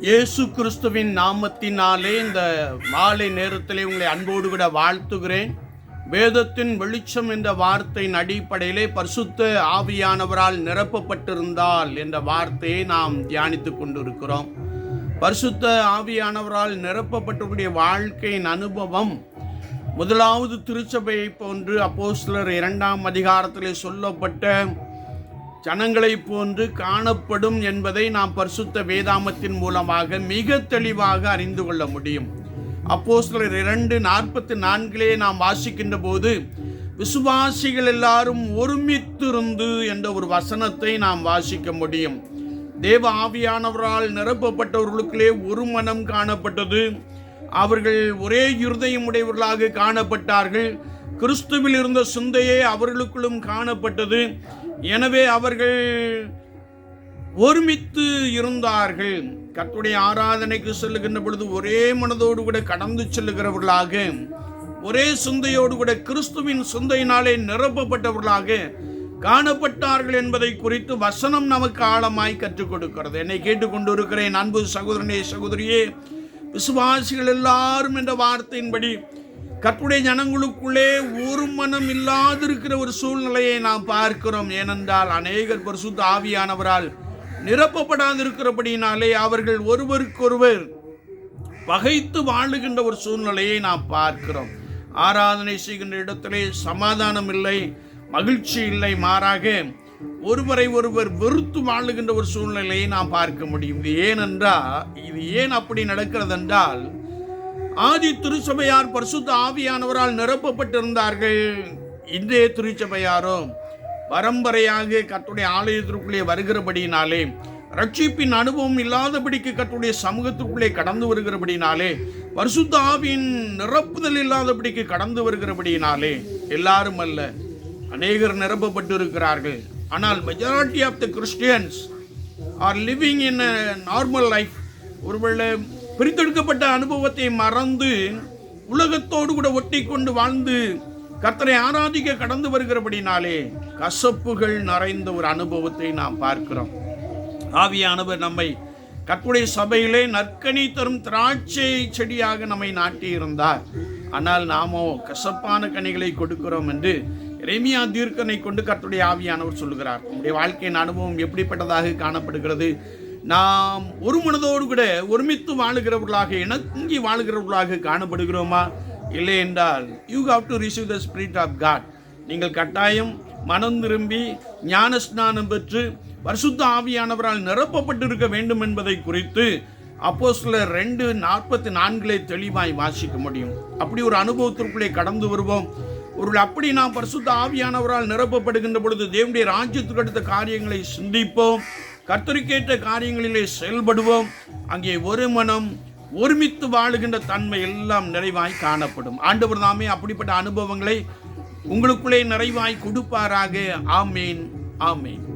இயேசு கிறிஸ்துவின் நாமத்தினாலே இந்த மாலை நேரத்திலே உங்களை அன்போடு கூட வாழ்த்துகிறேன். வேதத்தின் வெளிச்சம் என்ற வார்த்தையின் அடிப்படையிலே பரிசுத்த ஆவியானவரால் நிரப்பப்பட்டிருந்தால் என்ற வார்த்தையை நாம் தியானித்துக் கொண்டிருக்கிறோம். பரிசுத்த ஆவியானவரால் நிரப்பப்பட்டக்கூடிய வாழ்க்கையின் அனுபவம் முதலாவது திருச்சபையை போன்று அப்போஸ்தலர் இரண்டாம் அதிகாரத்திலே சொல்லப்பட்ட ஜனங்களைப் போன்று காணப்படும் என்பதை நாம் பரிசுத்த வேதாமத்தின் மூலமாக மிக தெளிவாக அறிந்து கொள்ள முடியும். அப்போஸ்தலர் இரண்டு நாற்பத்தி நான்கிலே நாம் வாசிக்கின்ற போது விசுவாசிகள் எல்லாரும் ஒருமித்திருந்து என்ற ஒரு வசனத்தை நாம் வாசிக்க முடியும். தேவ ஆவியானவரால் நிரப்பப்பட்டவர்களுக்குள்ளே ஒரு மனம் காணப்பட்டது. அவர்கள் ஒரே இருதயம் உடையவர்களாக காணப்பட்டார்கள். கிறிஸ்துவில் இருந்த சிந்தையே அவர்களுக்குள்ளும் காணப்பட்டது. எனவே அவர்கள் ஒருமித்து இருந்தார்கள். கத்துடைய ஆராதனைக்கு செல்லுகின்ற பொழுது ஒரே மனதோடு கூட கடந்து செல்லுகிறவர்களாக ஒரே சிந்தையோடு கூட கிறிஸ்துவின் சிந்தையினாலே நிரப்பப்பட்டவர்களாக காணப்பட்டார்கள் என்பதை குறித்து வசனம் நமக்கு ஆழமாய் கற்றுக் கொடுக்கிறது. என்னை கேட்டுக்கொண்டு இருக்கிறேன் அன்பு சகோதரனே சகோதரியே விசுவாசிகள் எல்லாரும் என்ற வார்த்தையின்படி கற்புடைய ஜனங்களுக்குள்ளே ஒரு மனம் இல்லாதிருக்கிற ஒரு சூழ்நிலையை நாம் பார்க்கிறோம். ஏனென்றால் அநேகர் பரிசுத்த ஆவியானவரால் நிரப்பப்படாதிருக்கிறபடினாலே அவர்கள் ஒருவருக்கொருவர் பகைத்து வாழுகின்ற ஒரு சூழ்நிலையை நாம் பார்க்கிறோம். ஆராதனை செய்கின்ற இடத்திலே சமாதானம் இல்லை மகிழ்ச்சி இல்லை மாறாக ஒருவரை ஒருவர் வெறுத்து வாழுகின்ற ஒரு சூழ்நிலையை நாம் பார்க்க முடியும். இது ஏனென்றால் இது ஏன் அப்படி நடக்கிறது என்றால் ஆதி திருச்சபையார் பரிசுத்த ஆவியானவரால் நிரப்பப்பட்டிருந்தார்கள். இன்றைய திருச்சபையாரும் பரம்பரையாக கத்துடைய ஆலயத்திற்குள்ளே வருகிறபடியினாலே ரட்சிப்பின் அனுபவம் இல்லாதபடிக்கு கத்துடைய சமூகத்திற்குள்ளே கடந்து வருகிறபடினாலே பரிசுத்த ஆவியின் நிரப்புதல் இல்லாதபடிக்கு கடந்து வருகிறபடினாலே எல்லாரும் அல்ல அநேகர் நிரப்பப்பட்டு இருக்கிறார்கள் ஆனால் majority of the Christians are living in normal life ஒருவேளை பிரித்தெடுக்கப்பட்ட அனுபவத்தை மறந்து உலகத்தோடு கூட ஒட்டி கொண்டு வாழ்ந்து கர்த்தரை ஆராதிக்க கடந்து வருகிறபடினாலே கசப்புகள் நிறைந்த ஒரு அனுபவத்தை நாம் பார்க்கிறோம். ஆவியானவர் நம்மை கற்புடைய சபையிலே நற்கனி தரும் திராட்சை செடியாக நம்மை நாட்டியிருந்தார். ஆனால் நாமோ கசப்பான கனிகளை கொடுக்கிறோம் என்று ரெமியா தீர்க்கனை கொண்டு கர்த்தருடைய ஆவியானவர் சொல்லுகிறார். நம்முடைய வாழ்க்கையின் அனுபவம் எப்படிப்பட்டதாக காணப்படுகிறது? நாம் ஒரு மனதோடு கூட ஒருமித்து வாழுகிறவர்களாக இணங்கி வாழுகிறவர்களாக காணப்படுகிறோமா? இல்லை என்றால் you have to receive the spirit of God நீங்கள் கட்டாயம் மனம் திரும்பி ஞான ஸ்நானம் பெற்று பரிசுத்த ஆவியானவரால் நிரப்பப்பட்டிருக்க வேண்டும் என்பதை குறித்து அப்போ சில ரெண்டு நாற்பத்தி நான்கிலே தெளிவாய் வாசிக்க முடியும். அப்படி ஒரு அனுபவத்திற்குள்ளே கடந்து வருவோம். ஒரு அப்படி நாம் பரிசுத்த ஆவியானவரால் நிரப்பப்படுகின்ற பொழுது தேவனுடைய ராஜ்யத்துக்கு அடுத்த காரியங்களை சிந்திப்போம். கர்த்தருக்கேற்ற காரியங்களிலே செயல்படுவோம். அங்கே ஒரு மனம் ஒருமித்து வாழுகின்ற தன்மை எல்லாம் நிறைவாய் காணப்படும். ஆண்டவர் தாமே அப்படிப்பட்ட அனுபவங்களை உங்களுக்குள்ளே நிறைவாய் கொடுப்பாராக. ஆமேன். ஆமேன்.